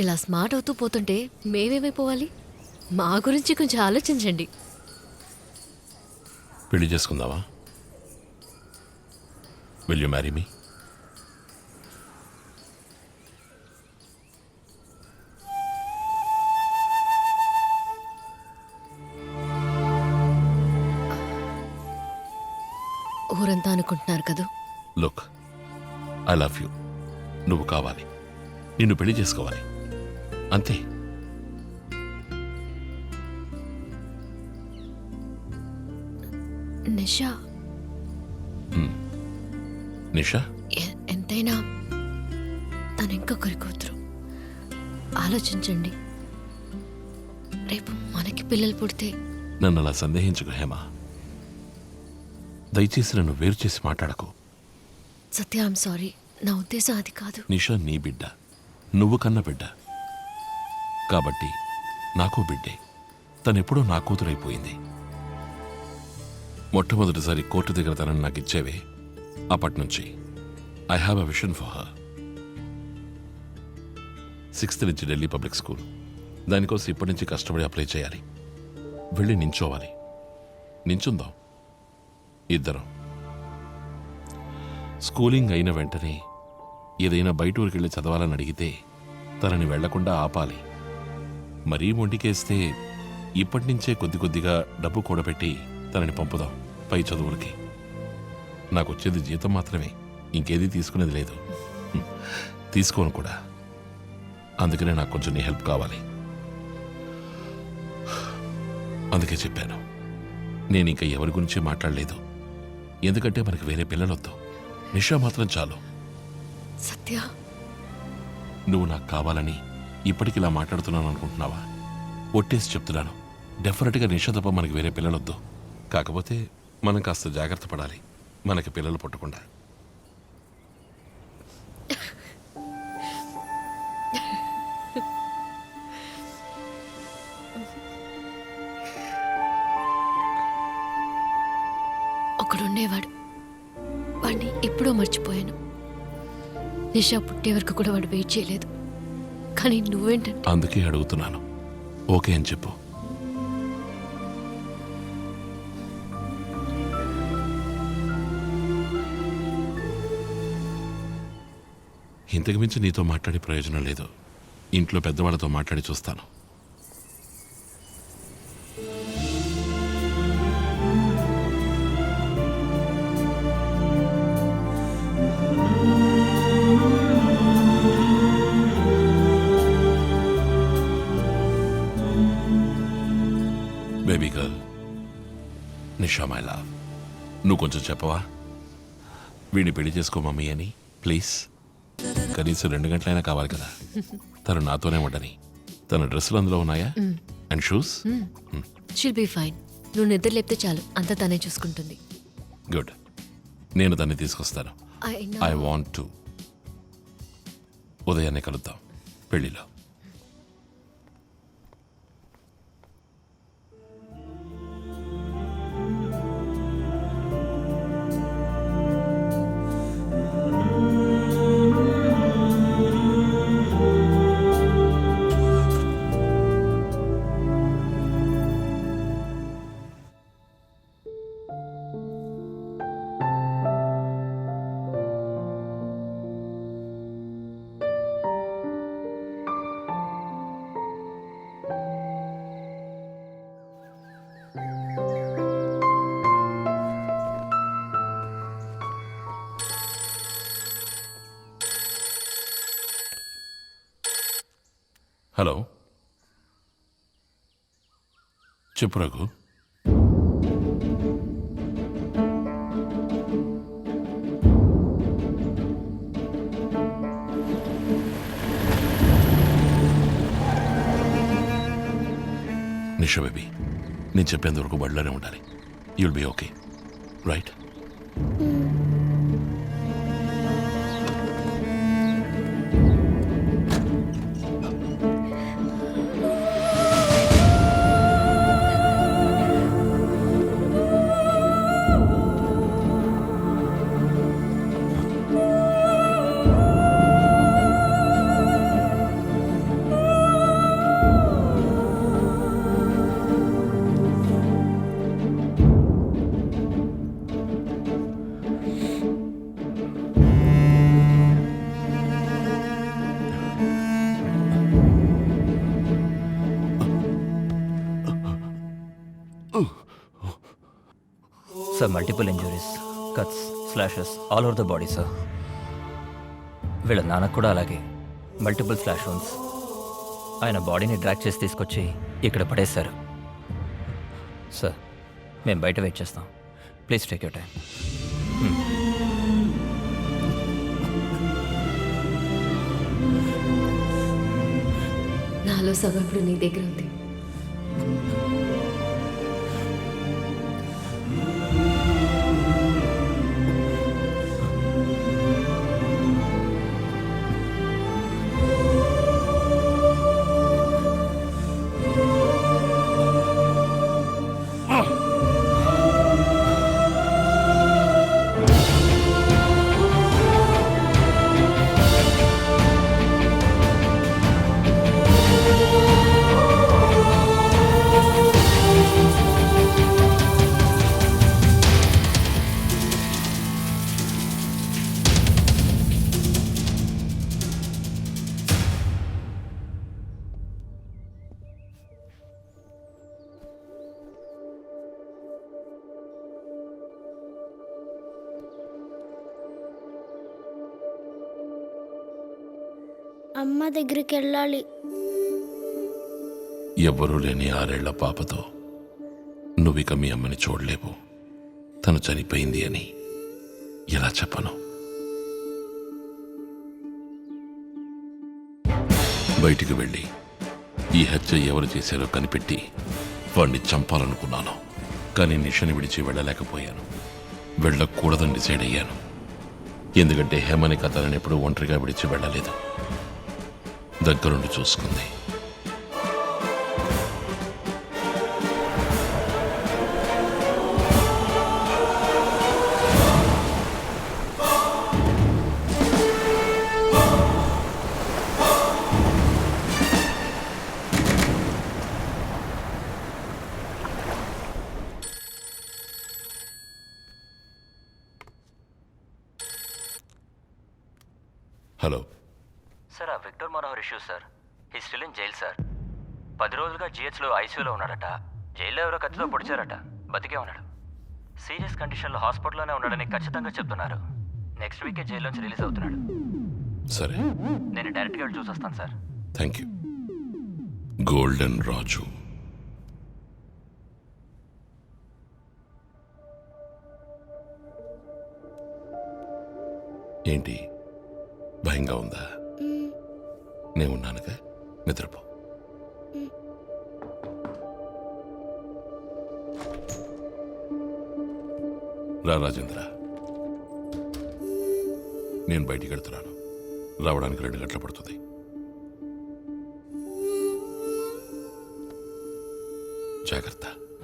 ఇలా స్మార్ట్ అవుతూ పోతుంటే మేమేమైపోవాలి? మా గురించి కొంచెం ఆలోచించండి. పెళ్ళి చేసుకుందావా విల్ యు మ్యారీ మీ ఊరంతా అనుకుంటున్నారు కదూ? లుక్ ఐ లవ్ యూ నువ్వు కావాలి. నిన్ను పెళ్ళి చేసుకోవాలి. అంతే. నిషా. నిషా? ఎంతైనా తను ఇంకొకరి కూతురు. ఆలోచించండి. రేపు మనకి పిల్లలు పుడితే నన్ను అలా సందేహించుకు హేమ. దయచేసి నన్ను వేరు చేసి మాట్లాడకు. సత్య ఐమ్ సారీ నా ఉద్దేశం అది కాదు. నిషా నీ బిడ్డ. నువ్వు కన్న బిడ్డ. కాబట్టి నాకు బిడ్డే. తనెప్పుడో నా కూతురైపోయింది. మొట్టమొదటిసారి కోర్టు దగ్గర తనని నాకు ఇచ్చేవే అప్పటినుంచి. I have a vision for her sixth నుంచి ఢిల్లీ పబ్లిక్ స్కూల్. దానికోసం ఇప్పటి నుంచి కష్టపడి అప్లై చేయాలి. వెళ్ళి నించోవాలి. నించుందాం. ఇద్దరం. స్కూలింగ్ అయిన వెంటనే ఏదైనా బయట ఊరికి వెళ్ళి చదవాలని అడిగితే తనని వెళ్ళకుండా ఆపాలి. మరీ మొండికేస్తే ఇప్పటి నుంచే కొద్ది కొద్దిగా డబ్బు కూడబెట్టి తనని పంపుదాం పై చదువులకి. నాకు వచ్చేది జీతం మాత్రమే ఇంకేదీ తీసుకునేది లేదు. తీసుకోను కూడా. అందుకనే నాకు కొంచెం నీ హెల్ప్ కావాలి. అందుకే చెప్పాను నేను ఇంకా ఎవరి గురించి మాట్లాడలేదు. ఎందుకంటే మనకి వేరే పిల్లలొద్దు. నిషా మాత్రం చాలు. సత్య. నువ్వు నాకు కావాలని ఇప్పటికి ఇలా మాట్లాడుతున్నాను అనుకుంటున్నావా? ఒట్టేసి చెప్తున్నాను. డెఫినెట్గా నిషా తప్ప మనకి వేరే పిల్లలొద్దు. కాకపోతే మనం కాస్త జాగ్రత్త పడాలి. మనకి పిల్లలు పుట్టకుండా. ఒకడుండేవాడు. వాడిని ఎప్పుడో మర్చిపోయాను. నిషా పుట్టే వరకు కూడా వాడు వెయిట్ చేయలేదు. కానీ నువ్వేంటంటే అందుకే అడుగుతున్నాను. ఓకే అని చెప్పు. ఇంతకుమించి నీతో మాట్లాడే ప్రయోజనం లేదు. ఇంట్లో పెద్దవాళ్ళతో మాట్లాడి చూస్తాను. నిషా మై లవ్ నువ్వు కొంచెం చెప్పవా? వీడిని పెళ్ళి చేసుకో మమ్మీ అని. ప్లీజ్ కనీసం రెండు గంటలైనా కావాలి కదా. తను నాతోనే ఉండని. తన డ్రెస్సులు అందులో ఉన్నాయా? And shoes she'll be fine నువ్వు నిద్ర లేపితే చాలు. అంతా తనే చూసుకుంటుంది. గుడ్ నేను దాన్ని తీసుకొస్తాను. ఐ వాంట్ టు ఉదయాన్నే కలుద్దాం. పెళ్ళిలో హలో. చెప్పు రఘు. నిషా బేబీ నేను చెప్పేంత వరకు బడిలోనే ఉండాలి. You'll be okay right sir multiple injuries cuts slashes all over the body sir వీళ్ళ నాన్నకు కూడా అలాగే. మల్టిపుల్ స్లాష్ వన్స్ ఆయన బాడీని డ్రాక్ చేసి తీసుకొచ్చి ఇక్కడ పడేశారు. సార్ మేము బయట వెయిట్ చేస్తాం. ప్లీజ్ టేక్ యూర్ టైం నాలో సగం ఇప్పుడు నీ దగ్గర ఉంది. అమ్మ దగ్గరికి వెళ్ళాలి ఎవ్వరూ లేని ఆరేళ్ళ పాపతో నువ్విక మీ అమ్మని చూడలేవు. తను చనిపోయింది అని ఎలా చెప్పను? బయటికి వెళ్ళి ఈ హత్య ఎవరు చేశారో కనిపెట్టి వాణ్ణి చంపాలనుకున్నాను. కానీ నిషని విడిచి వెళ్ళలేకపోయాను. వెళ్ళకూడదని డిసైడ్ అయ్యాను. ఎందుకంటే హేమని కథలను ఎప్పుడూ ఒంటరిగా విడిచి వెళ్ళలేదు. దగ్గరుండి చూసుకుంది. హలో. సార్ ఆ Victor Manohar issue sir. He still in jail sir. పది రోజులుగా జిహెచ్లో ఐసీయూలో ఉన్నాడట. జైల్లో ఎవరో కత్తితో పొడిచారట. బతికే ఉన్నాడు. సీరియస్ కండిషన్లో హాస్పిటల్లోనే ఉన్నాడని ఖచ్చితంగా చెప్తున్నారు. నెక్స్ట్ వీకే జైల్లోంచి రిలీజ్ అవుతున్నాడు. సరే. నేను డైరెక్ట్గా వెళ్ళి చూసొస్తాను sir. Thank you golden Raju ఏంటి? భయంగా ఉందా? నేను ఉన్నానుగా నిద్రపో. రా రాజేంద్ర. నేను బయటికి వెళ్తున్నాను. రావడానికి రెండు గంటలు పడుతుంది. జాగ్రత్త.